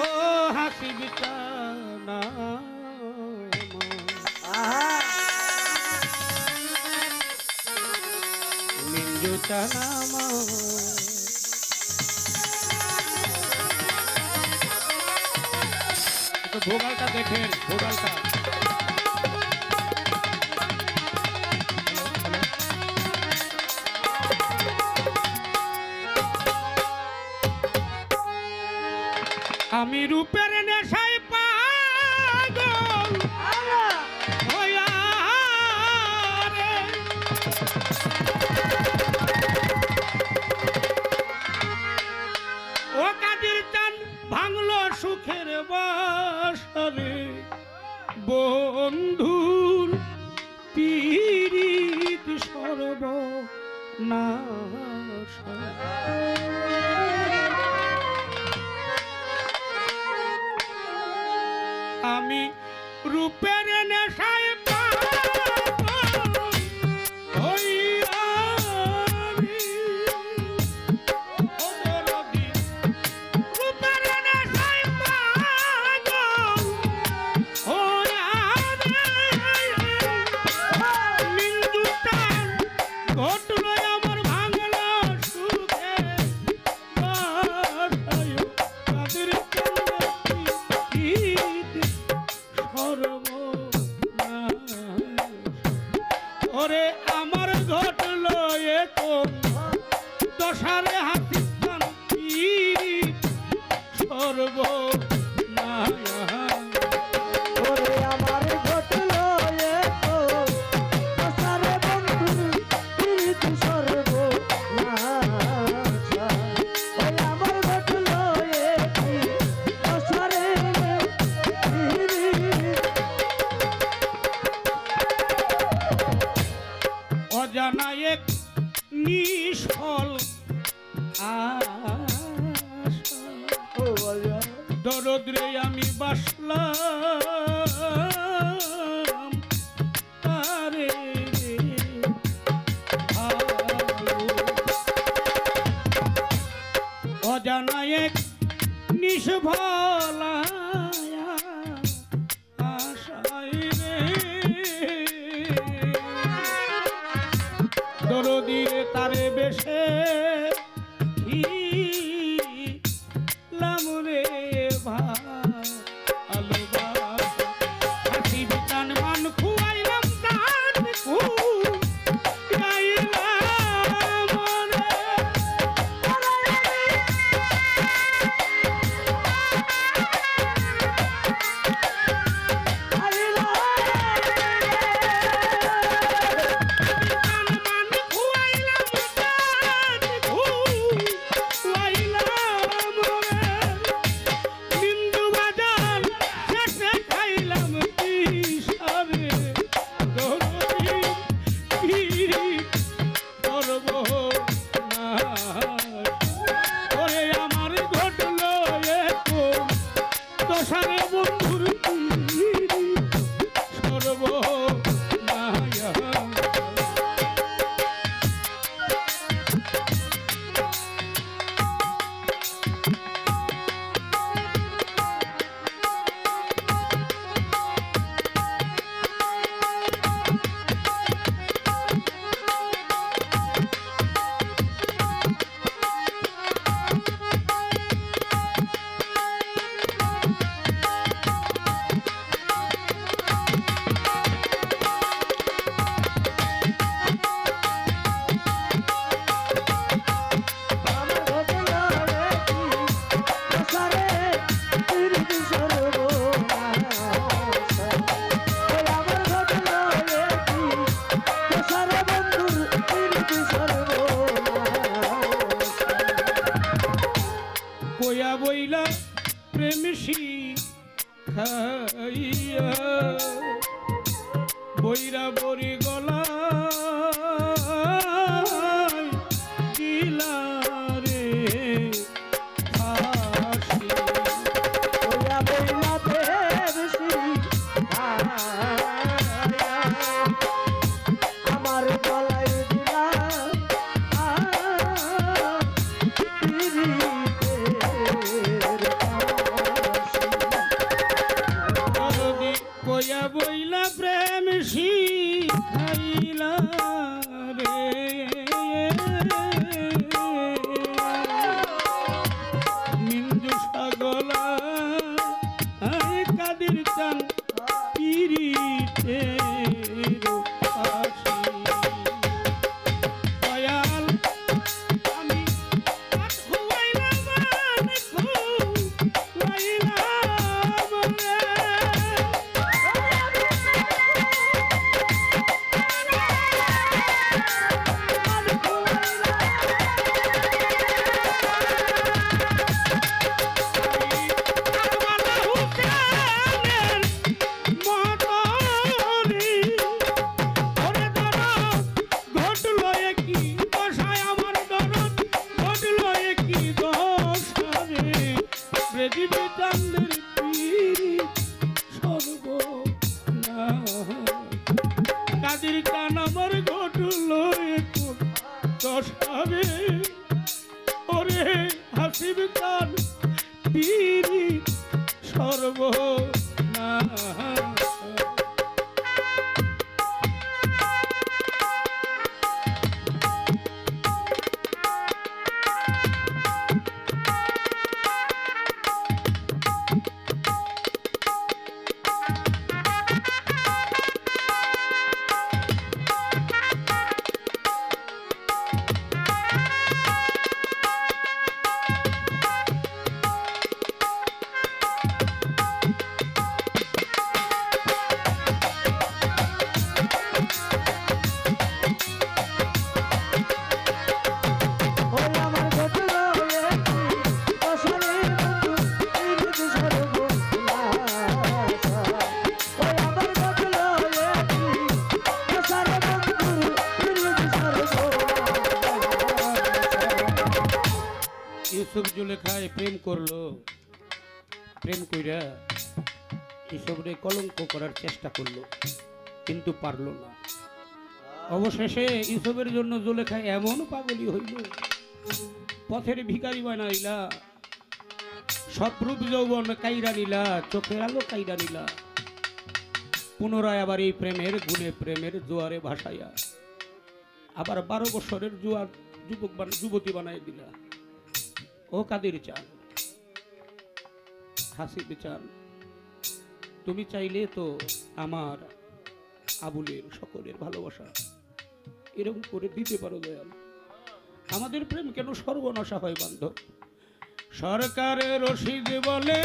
ও হাসিব কানা নিঞ্জুতা নাম ভোগালটা দেখেন ভোগালটা। স্বামী রূপের আমি রূপের নেশায় পা Terrible. জানায় এক ভালো হ্যাঁ, খাইয়া বৈরা বরি গলা সর্ব জুলেখায় প্রেম করল, প্রেম কইরা ইসবরে কলঙ্ক করার চেষ্টা করল, কিন্তু পারল না। অবশেষে ইসবের জন্য জুলেখা এমন পাগলি হইল, পথের ভিখারি বানাইলা সপ্রূপ যৌবন কাইরা নিলা, চোখের আলো কাইরা নিলা, পুনরায় আবার এই প্রেমের গুণে প্রেমের জোয়ারে ভাসাইয়া, আবার বারো বছরের জোয়ার যুবক যুবতী বানাই দিলা। ও কাদের চান হাসি চান তুমি চাইলে তো আমার আবুলের সকলের ভালোবাসা। এরকম করে দিতে পারো দয়াল। আমাদের প্রেম কেন সর্বনাশা হয় বান্ধব? সরকারের রশিদ বলে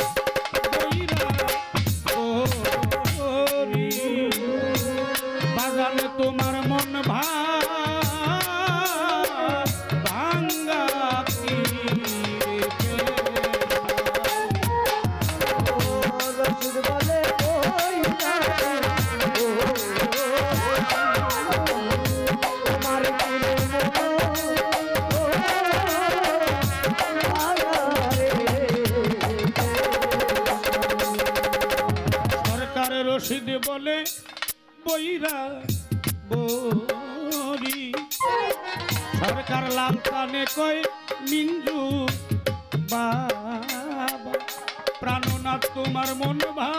বইরা বরি সরকার লাল কানে কয় মিঞ্জু বাবা প্রাণনাথ তোমার মন ভা